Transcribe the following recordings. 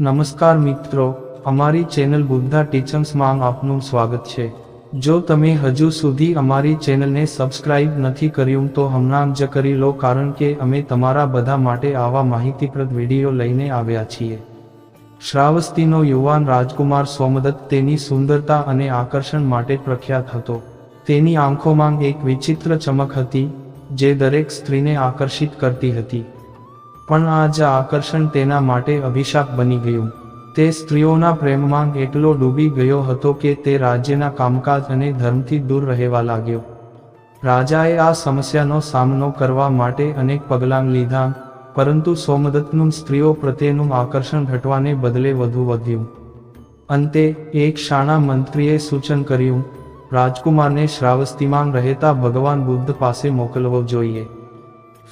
નમસ્કાર મિત્રો, અમારી ચેનલ બુદ્ધા ટીચર્સમાં આપનું સ્વાગત છે. જો તમે હજુ સુધી અમારી ચેનલને સબસ્ક્રાઇબ નથી કર્યું તો હમણાં જ કરી લો કારણ કે અમે તમારા બધા માટે આવા માહિતીપ્રદ વીડિયો લઈને આવ્યા છીએ. શ્રાવસ્તીનો યુવાન રાજકુમાર સોમદત્ત તેની સુંદરતા અને આકર્ષણ માટે પ્રખ્યાત હતો. તેની આંખોમાં એક વિચિત્ર ચમક હતી, જે દરેક સ્ત્રીને આકર્ષિત કરતી હતી. પણ આ જ આકર્ષણ તેના માટે અભિશાપ બની ગયું. તે સ્ત્રીઓના પ્રેમમાં એટલો ડૂબી ગયો હતો કે તે રાજ્યના કામકાજ અને ધર્મથી દૂર રહેવા લાગ્યો. રાજાએ આ સમસ્યાનો સામનો કરવા માટે અનેક પગલાં લીધા, પરંતુ સોમદત્તનું સ્ત્રીઓ પ્રત્યેનું આકર્ષણ ઘટવાને બદલે વધુ વધ્યું. અંતે, એક શાણા મંત્રીએ સૂચન કર્યું, રાજકુમારને શ્રાવસ્તીમાં રહેતા ભગવાન બુદ્ધ પાસે મોકલવો જોઈએ.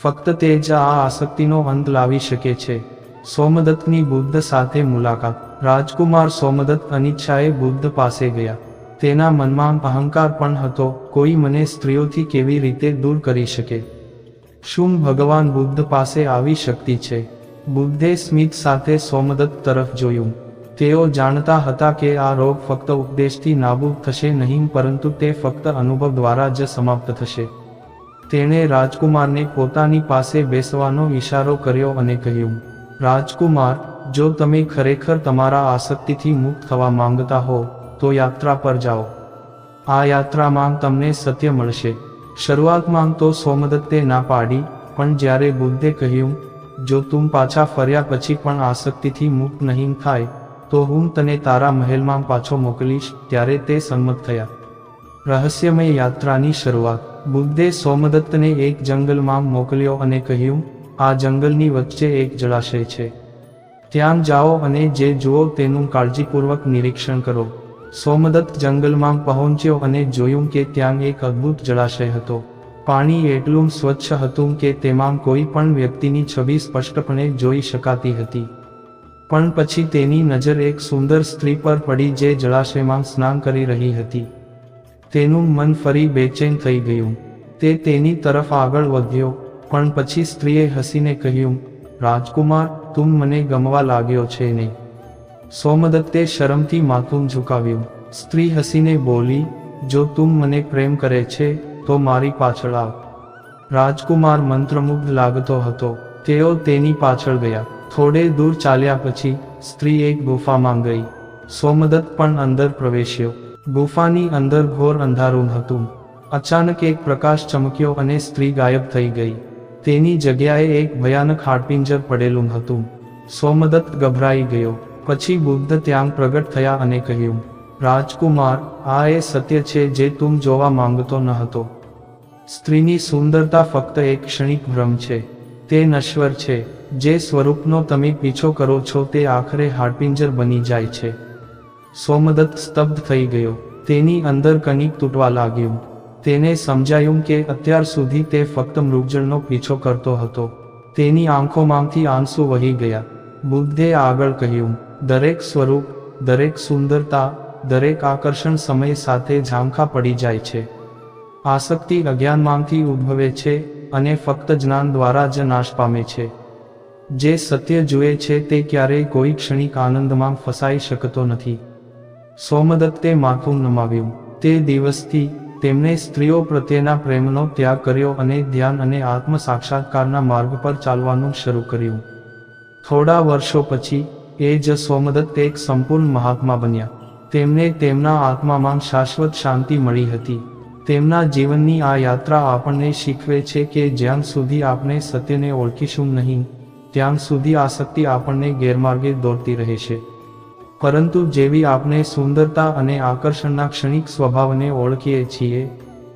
ફક્ત તે જ આ આસક્તિનો અંત લાવી શકે છે. સોમદત્તની બુદ્ધ સાથે મુલાકાત. રાજકુમાર સોમદત્ત અનિચ્છાએ બુદ્ધ પાસે ગયા. તેના મનમાં અહંકાર પણ હતો. કોઈ મને સ્ત્રીઓથી કેવી રીતે દૂર કરી શકે? શું ભગવાન બુદ્ધ પાસે આવી શક્તિ છે? બુદ્ધે સ્મિત સાથે સોમદત્ત તરફ જોયું. તેઓ જાણતા હતા કે આ રોગ ફક્ત ઉપદેશથી નાબૂદ થશે નહીં, પરંતુ તે ફક્ત અનુભવ દ્વારા જ સમાપ્ત થશે. તેણે રાજકુમારને પોતાની પાસે બેસવાનો ઈશારો કર્યો અને કહ્યું, રાજકુમાર, જો તમે ખરેખર તમારા આસક્તિથી મુક્ત થવા માંગતા હો, તો યાત્રા પર જાઓ. આ યાત્રામાં તમને સત્ય મળશે. શરૂઆતમાં તો સોમદત્તે ના પાડી, પણ જ્યારે બુદ્ધે કહ્યું, જો તું પાછા ફર્યા પછી પણ આસક્તિથી મુક્ત નહીં થાય, તો હું તને તારા મહેલમાં પાછો મોકલીશ, ત્યારે તે સંમત થયા. રહસ્યમય યાત્રાની શરૂઆત. બુદ્ધે સોમદત્તને એક જંગલમાં મોકલ્યો અને કહ્યું, આ જંગલની વચ્ચે એક જળાશય છે. ત્યાં જાઓ અને જે જુઓ તેનું કાળજીપૂર્વક નિરીક્ષણ કરો. સોમદત્ત જંગલમાં પહોંચ્યો અને જોયું કે ત્યાં એક અદ્ભુત જળાશય હતો. પાણી એટલું સ્વચ્છ હતું કે તેમાં કોઈ પણ વ્યક્તિની છબી સ્પષ્ટપણે જોઈ શકાતી હતી. પણ પછી તેની નજર એક સુંદર સ્ત્રી પર પડી જે જળાશયમાં સ્નાન કરી રહી હતી. તેનું મન ફરી બેચેન થઈ ગયું. તે તેની તરફ આગળ વધ્યો, પણ પછી સ્ત્રીએ હસીને કહ્યું, રાજકુમાર, તું મને ગમવા લાગ્યો છે ને? સોમદત્તે શરમથી માથું ઝુકાવ્યું. સ્ત્રી હસીને બોલી, જો તું મને પ્રેમ કરે છે, તો મારી પાછળ આવ. રાજકુમાર મંત્રમુગ્ધ લાગતો હતો. તેઓ તેની પાછળ ગયા. થોડે દૂર ચાલ્યા પછી સ્ત્રી એક ગુફામાં ગઈ. સોમદત્ત પણ અંદર પ્રવેશ્યો. ગુફાની અંદર ઘોર અંધારું હતું. અચાનક એક પ્રકાશ ચમક્યો અને સ્ત્રી ગાયબ થઈ ગઈ. તેની જગ્યાએ એક ભયાનક હાડપિંજર પડેલું હતું. સોમદત્ત ગભરાઈ ગયો. પછી બુદ્ધ ત્યાં પ્રગટ થયા અને કહ્યું, રાજકુમાર, આ એ સત્ય છે જે તું જોવા માંગતો ન હતો. સ્ત્રીની સુંદરતા ફક્ત એક ક્ષણિક ભ્રમ છે. તે નશ્વર છે. જે સ્વરૂપનો તમે પીછો કરો છો તે આખરે હાડપિંજર બની જાય છે. સોમદત્ત સ્તબ્ધ થઈ ગયો. તેની અંદર કનિક તૂટવા લાગ્યું. તેને સમજાયું કે અત્યાર સુધી તે ફક્ત મૃગજળનો પીછો કરતો હતો. તેની આંખોમાંથી આંસુ વહી ગયા. બુદ્ધે આગળ કહ્યું, દરેક સ્વરૂપ, દરેક સુંદરતા, દરેક આકર્ષણ સમય સાથે ઝાંખા પડી જાય છે. આસક્તિ અજ્ઞાનમાંથી ઉદ્ભવે છે અને ફક્ત જ્ઞાન દ્વારા જ નાશ પામે છે. જે સત્ય જુએ છે તે ક્યારેય કોઈ ક્ષણિક આનંદમાં ફસાઈ શકતો નથી. સોમદત્તે માથું નમાવ્યું. તે દિવસથી તેમણે સ્ત્રીઓ પ્રત્યેના પ્રેમનો ત્યાગ કર્યો અને ધ્યાન અને આત્મ સાક્ષાત્કારના માર્ગ પર ચાલવાનું શરૂ કર્યું. થોડા વર્ષો પછી, એ જ સોમદત્ત એક સંપૂર્ણ મહાત્મા બન્યા. તેમને તેમના આત્મામાં શાશ્વત શાંતિ મળી હતી. તેમના જીવનની આ યાત્રા આપણને શીખવે છે કે જ્યાં સુધી આપણે સત્યને ઓળખીશું નહીં, ત્યાં સુધી આસક્તિ આપણને ગેરમાર્ગે દોરતી રહેશે. પરંતુ જેવી આપણે સુંદરતા અને આકર્ષણના ક્ષણિક સ્વભાવને ઓળખીએ છીએ,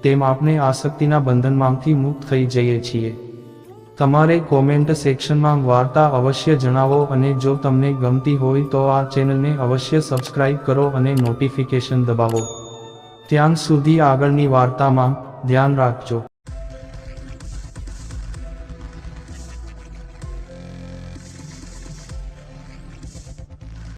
તેમ આપણે આસક્તિના બંધનમાંથી મુક્ત થઈ જઈએ છીએ. તમારે કોમેન્ટ સેક્શનમાં વાર્તા અવશ્ય જણાવો અને જો તમને ગમતી હોય તો આ ચેનલને અવશ્ય સબસ્ક્રાઇબ કરો અને નોટિફિકેશન દબાવો. ત્યાં સુધી આગળની વાર્તામાં ધ્યાન રાખજો.